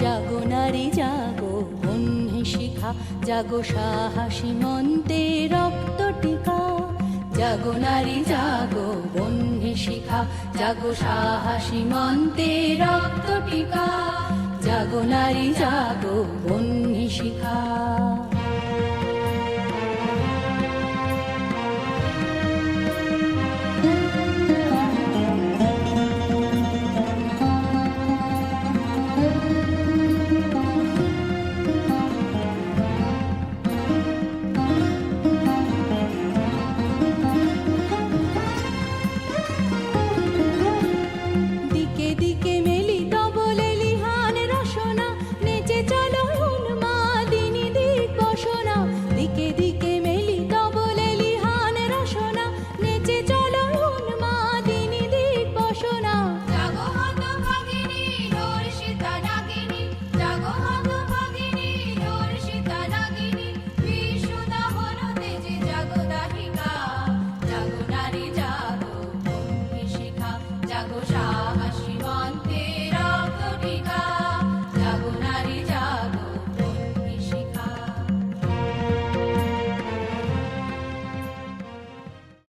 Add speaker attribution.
Speaker 1: জাগো নারী, জাগো বন্যী শিখা, জাগো সাহসী মন্তে রক্ত টিকা। জাগো নারী, জাগো বন্যী শিখা,
Speaker 2: জাগো সাহসী মন্তে রক্ত টিকা। জাগো নারী, জাগো বন্যী শিখা। জাগো